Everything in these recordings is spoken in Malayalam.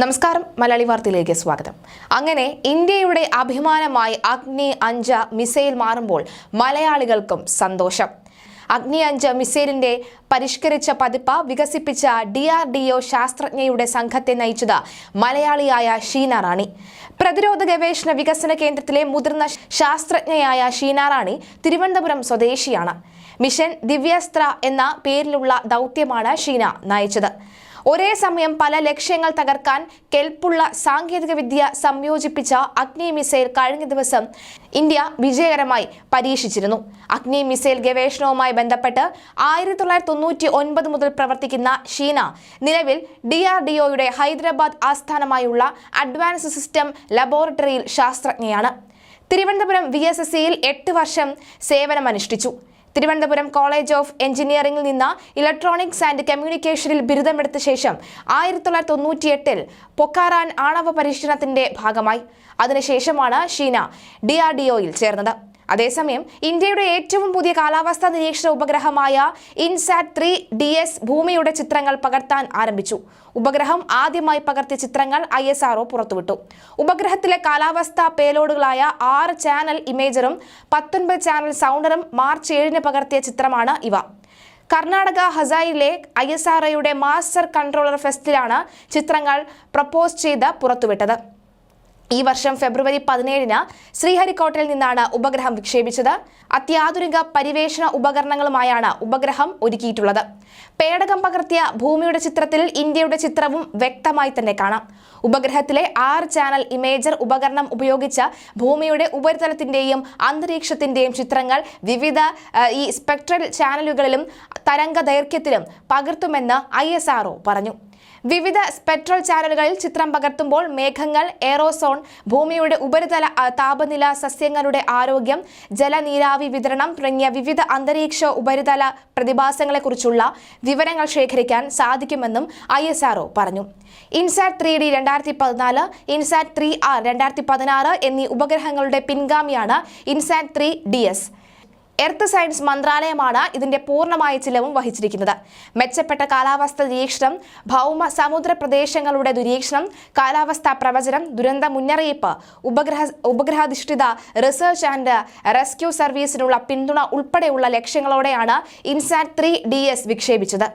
നമസ്കാരം മലയാളി വാർത്തയിലേക്ക് സ്വാഗതം. അങ്ങനെ ഇന്ത്യയുടെ അഭിമാനമായി അഗ്നി അഞ്ച് മിസൈൽ മാറുമ്പോൾ മലയാളികൾക്കും സന്തോഷം. അഗ്നി അഞ്ച് മിസൈലിന്റെ പരിഷ്കരിച്ച പതിപ്പ് വികസിപ്പിച്ച ഡി ആർ ഡി ഒ ശാസ്ത്രജ്ഞയുടെ സംഘത്തെ നയിച്ചത് മലയാളിയായ ഷീന റാണി. പ്രതിരോധ ഗവേഷണ വികസന കേന്ദ്രത്തിലെ മുതിർന്ന ശാസ്ത്രജ്ഞയായ ഷീന റാണി തിരുവനന്തപുരം സ്വദേശിയാണ്. മിഷൻ ദിവ്യാസ്ത്ര എന്ന പേരിലുള്ള ദൗത്യമാണ് ഷീന നയിച്ചത്. ഒരേ സമയം പല ലക്ഷ്യങ്ങൾ തകർക്കാൻ കെൽപ്പുള്ള സാങ്കേതികവിദ്യ സംയോജിപ്പിച്ച അഗ്നി മിസൈൽ കഴിഞ്ഞ ദിവസം ഇന്ത്യ വിജയകരമായി പരീക്ഷിച്ചിരുന്നു. അഗ്നി മിസൈൽ ഗവേഷണവുമായി ബന്ധപ്പെട്ട് ആയിരത്തി തൊള്ളായിരത്തി തൊണ്ണൂറ്റി ഒൻപത് മുതൽ പ്രവർത്തിക്കുന്ന ഷീന നിലവിൽ ഡി ആർ ഹൈദരാബാദ് ആസ്ഥാനമായുള്ള അഡ്വാൻസ് സിസ്റ്റം ലബോറട്ടറിയിൽ ശാസ്ത്രജ്ഞയാണ്. തിരുവനന്തപുരം വി എസ് എസ് സിയിൽ എട്ട് വർഷം സേവനമനുഷ്ഠിച്ചു. തിരുവനന്തപുരം കോളേജ് ഓഫ് എഞ്ചിനീയറിംഗിൽ നിന്ന് ഇലക്ട്രോണിക്സ് ആൻഡ് കമ്മ്യൂണിക്കേഷനിൽ ബിരുദമെടുത്ത ശേഷം ആയിരത്തി തൊള്ളായിരത്തി തൊണ്ണൂറ്റിയെട്ടിൽ പൊക്കാറാൻ ആണവ പരീക്ഷണത്തിന്റെ ഭാഗമായി. അതിനുശേഷമാണ് ഷീന ഡി ആർ ഡി ഒയിൽ ചേർന്നത്. അതേസമയം ഇന്ത്യയുടെ ഏറ്റവും പുതിയ കാലാവസ്ഥാ നിരീക്ഷണ ഉപഗ്രഹമായ ഇൻസാറ്റ് ത്രീ ഡി എസ് ഭൂമിയുടെ ചിത്രങ്ങൾ പകർത്താൻ ആരംഭിച്ചു. ഉപഗ്രഹം ആദ്യമായി പകർത്തിയ ചിത്രങ്ങൾ ഐ എസ് പുറത്തുവിട്ടു. ഉപഗ്രഹത്തിലെ കാലാവസ്ഥാ പേലോഡുകളായ ആറ് ചാനൽ ഇമേജറും പത്തൊൻപത് ചാനൽ സൗണ്ടറും മാർച്ച് ഏഴിന് പകർത്തിയ ചിത്രമാണ് ഇവ. കർണാടക ഹസായിലെ ഐ എസ് ആർ ഒയുടെ മാസ്റ്റർ കൺട്രോളർ ഫെസ്റ്റിലാണ് ചിത്രങ്ങൾ പ്രപ്പോസ് ചെയ്ത് പുറത്തുവിട്ടത്. ഈ വർഷം ഫെബ്രുവരി പതിനേഴിന് ശ്രീഹരിക്കോട്ടയിൽ നിന്നാണ് ഉപഗ്രഹം വിക്ഷേപിച്ചത്. അത്യാധുനിക പരിവേഷണ ഉപകരണങ്ങളുമായാണ് ഉപഗ്രഹം ഒരുക്കിയിട്ടുള്ളത്. പേടകം പകർത്തിയ ഭൂമിയുടെ ചിത്രത്തിൽ ഇന്ത്യയുടെ ചിത്രവും വ്യക്തമായി തന്നെ കാണാം. ഉപഗ്രഹത്തിലെ ആറ് ചാനൽ ഇമേജർ ഉപകരണം ഉപയോഗിച്ച് ഭൂമിയുടെ ഉപരിതലത്തിന്റെയും അന്തരീക്ഷത്തിന്റെയും ചിത്രങ്ങൾ വിവിധ ഈ സ്പെക്ട്രൽ ചാനലുകളിലും തരംഗ ദൈർഘ്യത്തിലും പകർത്തുമെന്ന് ഐ പറഞ്ഞു. വിവിധ സ്പെട്രൽ ചാനലുകളിൽ ചിത്രം പകർത്തുമ്പോൾ മേഘങ്ങൾ എയറോസോൺ ഭൂമിയുടെ ഉപരിതല താപനില സസ്യങ്ങളുടെ ആരോഗ്യം ജലനീരാവി വിതരണം തുടങ്ങിയ വിവിധ അന്തരീക്ഷ ഉപരിതല പ്രതിഭാസങ്ങളെക്കുറിച്ചുള്ള വിവരങ്ങൾ ശേഖരിക്കാൻ സാധിക്കുമെന്നും ഐ പറഞ്ഞു. ഇൻസാറ്റ് ത്രീ ഡി രണ്ടായിരത്തി പതിനാല് ഇൻസാറ്റ് ത്രീ ആർ രണ്ടായിരത്തി പതിനാറ് എന്നീ ഉപഗ്രഹങ്ങളുടെ പിൻഗാമിയാണ് INSAT three D S. Earth science മന്ത്രാലയമാണ് ഇതിന്റെ പൂർണമായ ചിലവും വഹിച്ചിരിക്കുന്നത്. മെച്ചപ്പെട്ട കാലാവസ്ഥ നിരീക്ഷണം ഭൗമ സമുദ്ര പ്രദേശങ്ങളുടെ നിരീക്ഷണം കാലാവസ്ഥാ പ്രവചനം ദുരന്ത മുന്നറിയിപ്പ് ഉപഗ്രഹ ഉപഗ്രഹാധിഷ്ഠിത റിസർച്ച് ആൻഡ് റെസ്ക്യൂ സർവീസിനുള്ള പിന്തുണ ഉൾപ്പെടെയുള്ള ലക്ഷ്യങ്ങളോടെയാണ് ഇൻസാറ്റ് ത്രീ ഡി എസ് വിക്ഷേപിച്ചത്.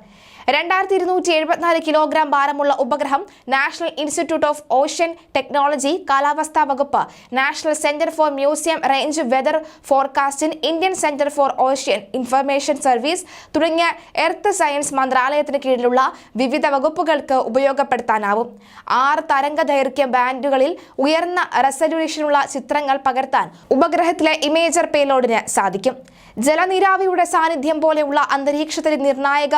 രണ്ടായിരത്തി ഇരുന്നൂറ്റി എഴുപത്തിനാല് കിലോഗ്രാം ഭാരമുള്ള ഉപഗ്രഹം national institute of ocean technology കാലാവസ്ഥാ വകുപ്പ് national centre for medium range weather forecasting Indian centre for ocean information service തുടങ്ങിയ എർത്ത് സയൻസ് മന്ത്രാലയത്തിന് കീഴിലുള്ള വിവിധ വകുപ്പുകൾക്ക് ഉപയോഗപ്പെടുത്താനാവും. ആറ് തരംഗ ദൈർഘ്യ ബാൻഡുകളിൽ ഉയർന്ന റെസല്യൂഷനുള്ള ചിത്രങ്ങൾ പകർത്താൻ ഉപഗ്രഹത്തിലെ ഇമേജർ പേലോഡിന് സാധിക്കും. ജലനീരാവിയുടെ സാന്നിധ്യം പോലെയുള്ള അന്തരീക്ഷത്തിലെ നിർണായക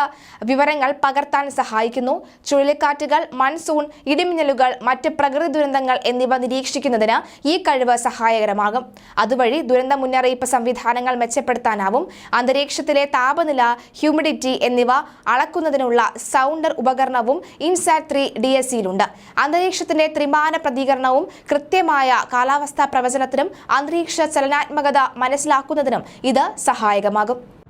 വിവരങ്ങൾ പകർത്താൻ സഹായിക്കുന്നു. ചുഴലിക്കാറ്റുകൾ മൺസൂൺ ഇടിമിന്നലുകൾ മറ്റ് പ്രകൃതി ദുരന്തങ്ങൾ എന്നിവ നിരീക്ഷിക്കുന്നതിന് ഈ കഴിവ് സഹായകരമാകും. അതുവഴി ദുരന്ത മുന്നറിയിപ്പ് സംവിധാനങ്ങൾ മെച്ചപ്പെടുത്താനാവും. അന്തരീക്ഷത്തിലെ താപനില ഹ്യൂമിഡിറ്റി എന്നിവ അളക്കുന്നതിനുള്ള സൗണ്ടർ ഉപകരണവും ഇൻസാറ്റ് ത്രീ ഡി എസ് സിയിലുണ്ട് അന്തരീക്ഷത്തിന്റെ ത്രിമാന പ്രതികരണവും കൃത്യമായ കാലാവസ്ഥാ പ്രവചനത്തിനും അന്തരീക്ഷ ചലനാത്മകത മനസ്സിലാക്കുന്നതിനും ഇത് സഹായകമാകും.